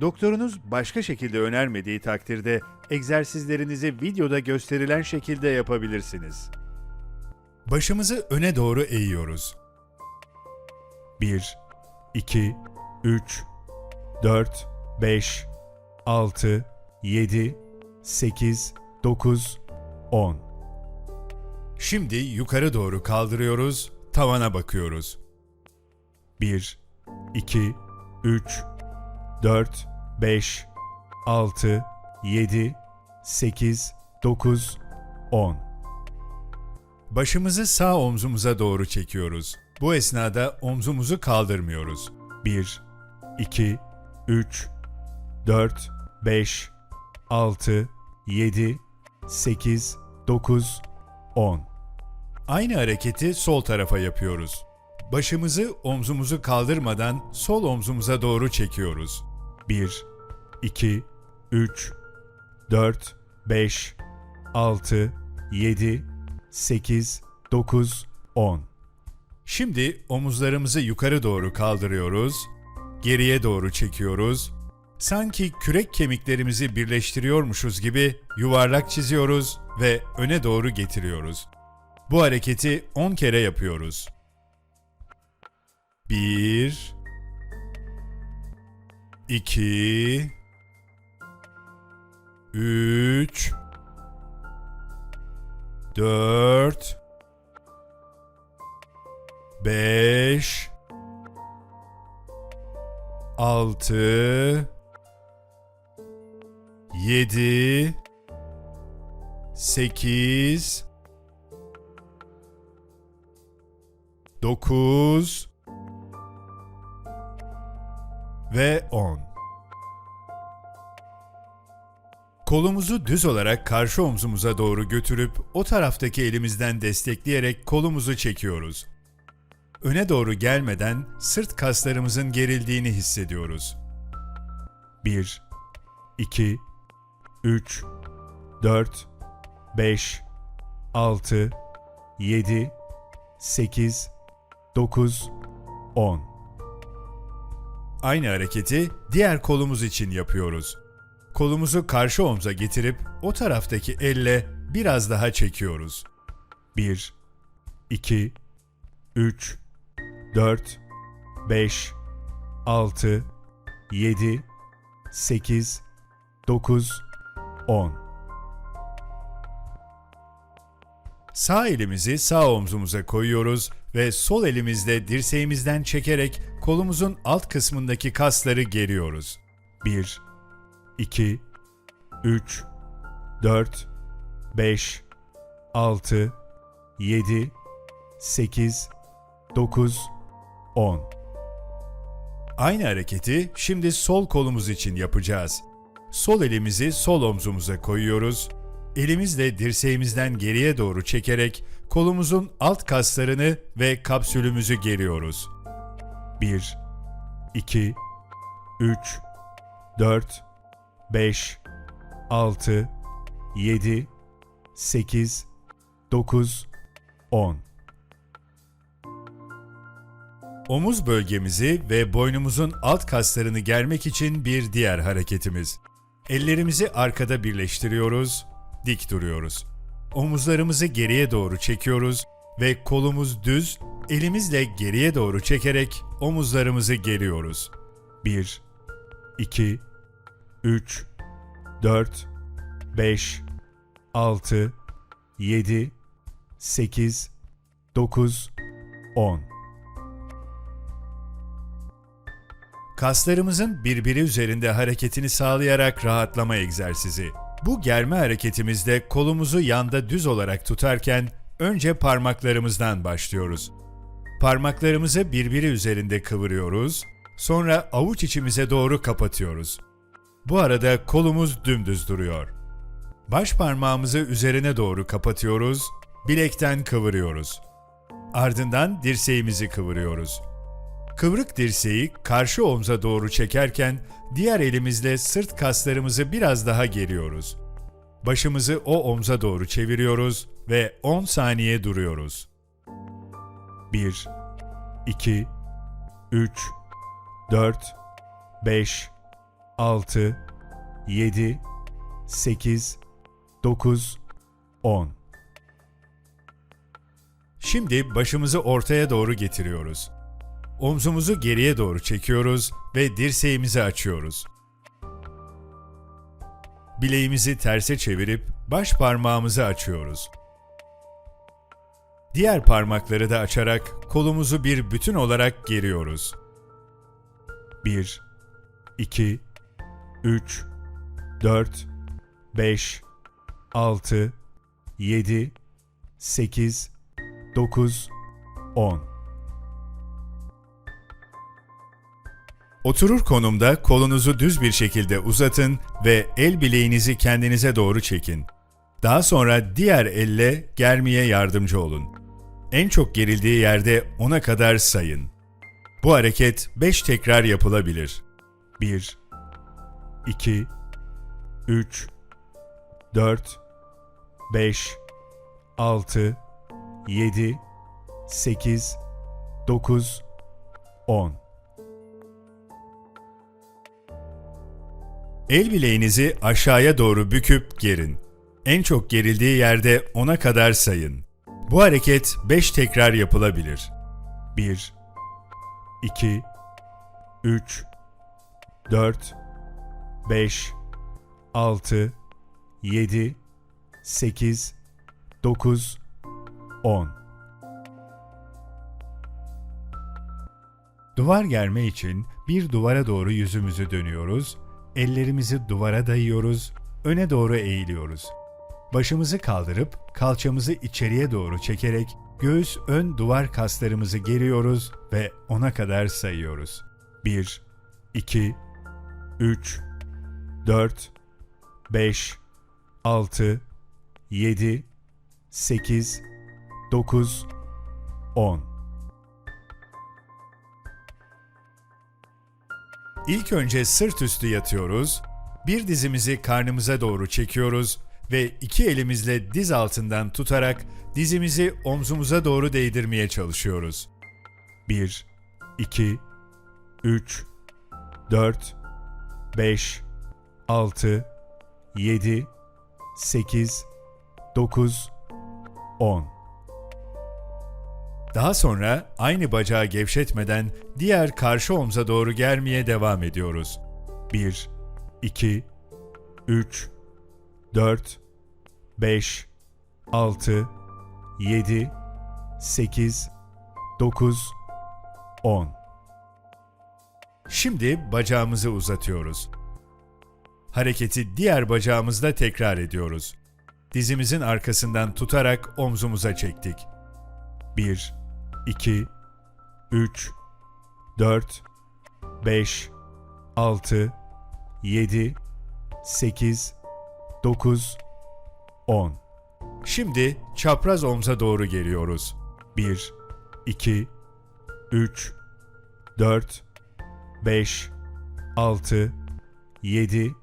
Doktorunuz başka şekilde önermediği takdirde egzersizlerinizi videoda gösterilen şekilde yapabilirsiniz. Başımızı öne doğru eğiyoruz. 1 2 3 4 5 6 7 8 9 10 Şimdi yukarı doğru kaldırıyoruz, tavana bakıyoruz. 1 2 3 4 5 6 7 8 9 10 Başımızı sağ omzumuza doğru çekiyoruz. Bu esnada omzumuzu kaldırmıyoruz. 1 2 3 4 5 6 7 8 9 10 Aynı hareketi sol tarafa yapıyoruz. Başımızı omzumuzu kaldırmadan sol omzumuza doğru çekiyoruz. 1 2 3 4 5 6 7 8 9 10 Şimdi omuzlarımızı yukarı doğru kaldırıyoruz. Geriye doğru çekiyoruz. Sanki kürek kemiklerimizi birleştiriyormuşuz gibi yuvarlak çiziyoruz ve öne doğru getiriyoruz. Bu hareketi 10 kere yapıyoruz. 1 2 3 4 5 6 7 8 9 ve 10 Kolumuzu düz olarak karşı omzumuza doğru götürüp o taraftaki elimizden destekleyerek kolumuzu çekiyoruz. Öne doğru gelmeden sırt kaslarımızın gerildiğini hissediyoruz. 1 2 3 4 5 6 7 8 9 10 Aynı hareketi diğer kolumuz için yapıyoruz. Kolumuzu karşı omza getirip o taraftaki elle biraz daha çekiyoruz. 1 2 3 4 5 6 7 8 9 10 Sağ elimizi sağ omzumuza koyuyoruz ve sol elimizle dirseğimizden çekerek kolumuzun alt kısmındaki kasları geriyoruz. 1 2 3 4 5 6 7 8 9 10 Aynı hareketi şimdi sol kolumuz için yapacağız. Sol elimizi sol omzumuza koyuyoruz. Elimizle dirseğimizden geriye doğru çekerek kolumuzun alt kaslarını ve kapsülümüzü geriyoruz. 1 2 3 4 5 6 7 8 9 10 Omuz bölgemizi ve boynumuzun alt kaslarını germek için bir diğer hareketimiz. Ellerimizi arkada birleştiriyoruz, dik duruyoruz. Omuzlarımızı geriye doğru çekiyoruz ve kolumuz düz, elimizle geriye doğru çekerek omuzlarımızı geriyoruz. 1 2 3 4 5 6 7 8 9 10 Kaslarımızın birbiri üzerinde hareketini sağlayarak rahatlama egzersizi. Bu germe hareketimizde kolumuzu yanda düz olarak tutarken önce parmaklarımızdan başlıyoruz. Parmaklarımızı birbiri üzerinde kıvırıyoruz, sonra avuç içimize doğru kapatıyoruz. Bu arada kolumuz dümdüz duruyor. Baş parmağımızı üzerine doğru kapatıyoruz, bilekten kıvırıyoruz. Ardından dirseğimizi kıvırıyoruz. Kıvrık dirseği karşı omza doğru çekerken diğer elimizle sırt kaslarımızı biraz daha geriyoruz. Başımızı o omza doğru çeviriyoruz ve 10 saniye duruyoruz. 1 2 3 4 5 6, 7, 8, 9, 10. Şimdi başımızı ortaya doğru getiriyoruz. Omzumuzu geriye doğru çekiyoruz ve dirseğimizi açıyoruz. Bileğimizi terse çevirip baş parmağımızı açıyoruz. Diğer parmakları da açarak kolumuzu bir bütün olarak geriyoruz. 1 2 3 4 5 6 7 8 9 10 Oturur konumda kolunuzu düz bir şekilde uzatın ve el bileğinizi kendinize doğru çekin. Daha sonra diğer elle germeye yardımcı olun. En çok gerildiği yerde ona kadar sayın. Bu hareket 5 tekrar yapılabilir. 1 2 3 4 5 6 7 8 9 10 El bileğinizi aşağıya doğru büküp gerin. En çok gerildiği yerde ona kadar sayın. Bu hareket 5 tekrar yapılabilir. 1 2 3 4 5 6 7 8 9 10 Duvar germe için bir duvara doğru yüzümüzü dönüyoruz, ellerimizi duvara dayıyoruz, öne doğru eğiliyoruz. Başımızı kaldırıp kalçamızı içeriye doğru çekerek göğüs ön duvar kaslarımızı geriyoruz ve ona kadar sayıyoruz. 1 2 3 4 5 6 7 8 9 10 İlk önce sırt üstü yatıyoruz, bir dizimizi karnımıza doğru çekiyoruz ve iki elimizle diz altından tutarak dizimizi omzumuza doğru değdirmeye çalışıyoruz. 1 2 3 4 5 6 7 8 9 10 Daha sonra aynı bacağı gevşetmeden diğer karşı omza doğru germeye devam ediyoruz. 1 2 3 4 5 6 7 8 9 10 Şimdi bacağımızı uzatıyoruz. Hareketi diğer bacağımızda tekrar ediyoruz. Dizimizin arkasından tutarak omzumuza çektik. 1 2 3 4 5 6 7 8 9 10 Şimdi çapraz omza doğru geliyoruz. 1 2 3 4 5 6 7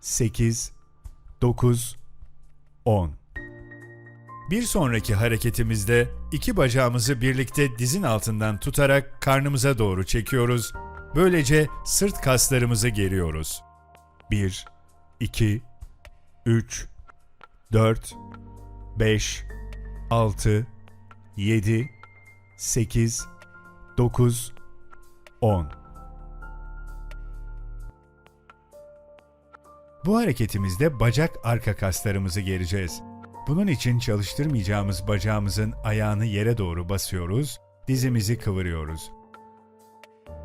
8 9 10 Bir sonraki hareketimizde iki bacağımızı birlikte dizin altından tutarak karnımıza doğru çekiyoruz. Böylece sırt kaslarımızı geriyoruz. 1 2 3 4 5 6 7 8 9 10 Bu hareketimizde bacak arka kaslarımızı gereceğiz. Bunun için çalıştırmayacağımız bacağımızın ayağını yere doğru basıyoruz, dizimizi kıvırıyoruz.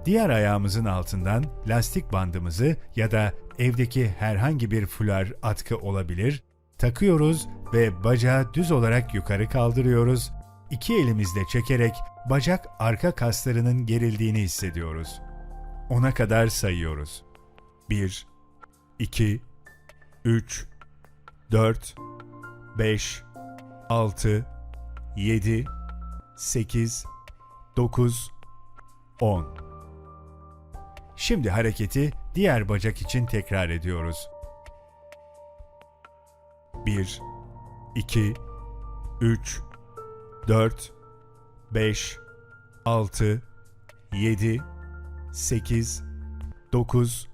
Diğer ayağımızın altından lastik bandımızı ya da evdeki herhangi bir fular atkı olabilir, takıyoruz ve bacağı düz olarak yukarı kaldırıyoruz. İki elimizle çekerek bacak arka kaslarının gerildiğini hissediyoruz. Ona kadar sayıyoruz. 1 2 3 4 5 6 7 8 9 10 Şimdi hareketi diğer bacak için tekrar ediyoruz. 1 2 3 4 5 6 7 8 9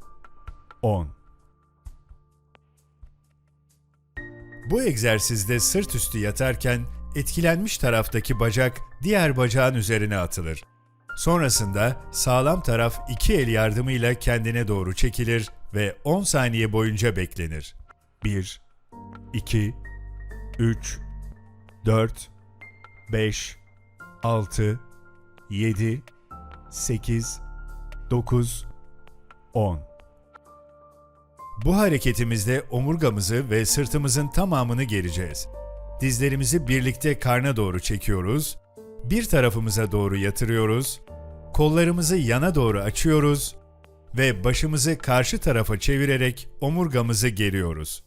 10 Bu egzersizde sırt üstü yatarken etkilenmiş taraftaki bacak diğer bacağın üzerine atılır. Sonrasında sağlam taraf iki el yardımıyla kendine doğru çekilir ve 10 saniye boyunca beklenir. 1 2 3 4 5 6 7 8 9 10 Bu hareketimizde omurgamızı ve sırtımızın tamamını gereceğiz. Dizlerimizi birlikte karna doğru çekiyoruz, bir tarafımıza doğru yatırıyoruz, kollarımızı yana doğru açıyoruz ve başımızı karşı tarafa çevirerek omurgamızı geriyoruz.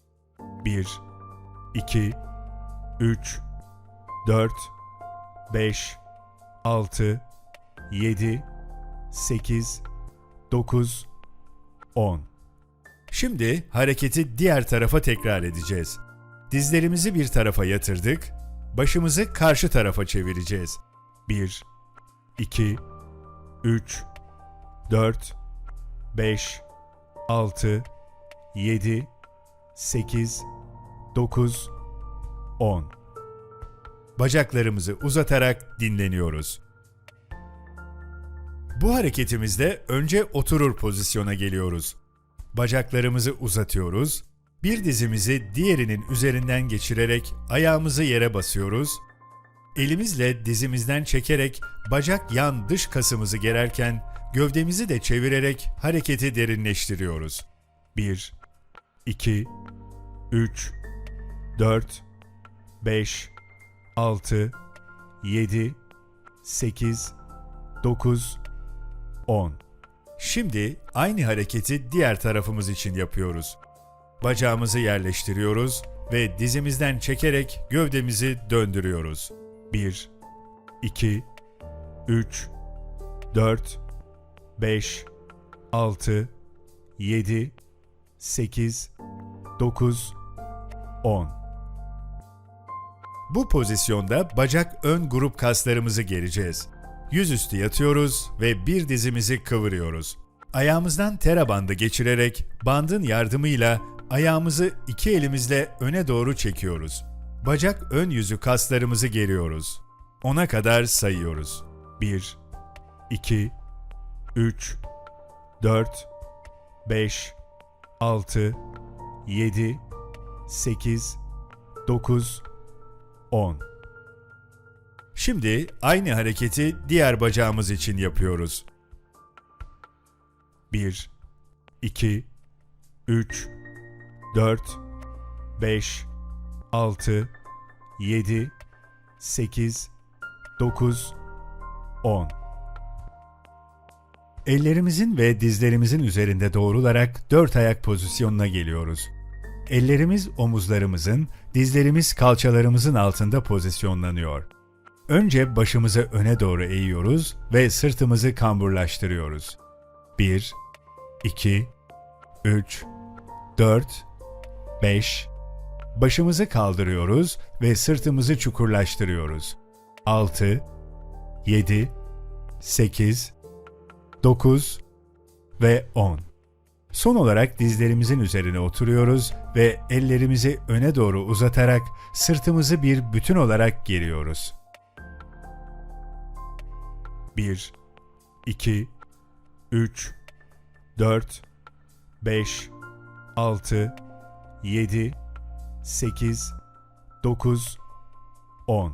1 2 3 4 5 6 7 8 9 10 Şimdi hareketi diğer tarafa tekrar edeceğiz. Dizlerimizi bir tarafa yatırdık, başımızı karşı tarafa çevireceğiz. 1 2 3 4 5 6 7 8 9 10 Bacaklarımızı uzatarak dinleniyoruz. Bu hareketimizde önce oturur pozisyona geliyoruz. Bacaklarımızı uzatıyoruz. Bir dizimizi diğerinin üzerinden geçirerek ayağımızı yere basıyoruz. Elimizle dizimizden çekerek bacak yan dış kasımızı gererken gövdemizi de çevirerek hareketi derinleştiriyoruz. 1 2 3 4 5 6 7 8 9 10 Şimdi aynı hareketi diğer tarafımız için yapıyoruz. Bacağımızı yerleştiriyoruz ve dizimizden çekerek gövdemizi döndürüyoruz. 1 2 3 4 5 6 7 8 9 10 Bu pozisyonda bacak ön grup kaslarımızı gereceğiz. Yüzüstü yatıyoruz ve bir dizimizi kıvırıyoruz. Ayağımızdan tera bandı geçirerek bandın yardımıyla ayağımızı iki elimizle öne doğru çekiyoruz. Bacak ön yüzü kaslarımızı geriyoruz. Ona kadar sayıyoruz. 1 2 3 4 5 6 7 8 9 10 Şimdi aynı hareketi diğer bacağımız için yapıyoruz. 1 2 3 4 5 6 7 8 9 10 Ellerimizin ve dizlerimizin üzerinde doğrularak dört ayak pozisyonuna geliyoruz. Ellerimiz omuzlarımızın, dizlerimiz kalçalarımızın altında pozisyonlanıyor. Önce başımızı öne doğru eğiyoruz ve sırtımızı kamburlaştırıyoruz. 1 2 3 4 5 Başımızı kaldırıyoruz ve sırtımızı çukurlaştırıyoruz. 6 7 8 9 ve 10. Son olarak dizlerimizin üzerine oturuyoruz ve ellerimizi öne doğru uzatarak sırtımızı bir bütün olarak geriyoruz. 1 2 3 4 5 6 7 8 9 10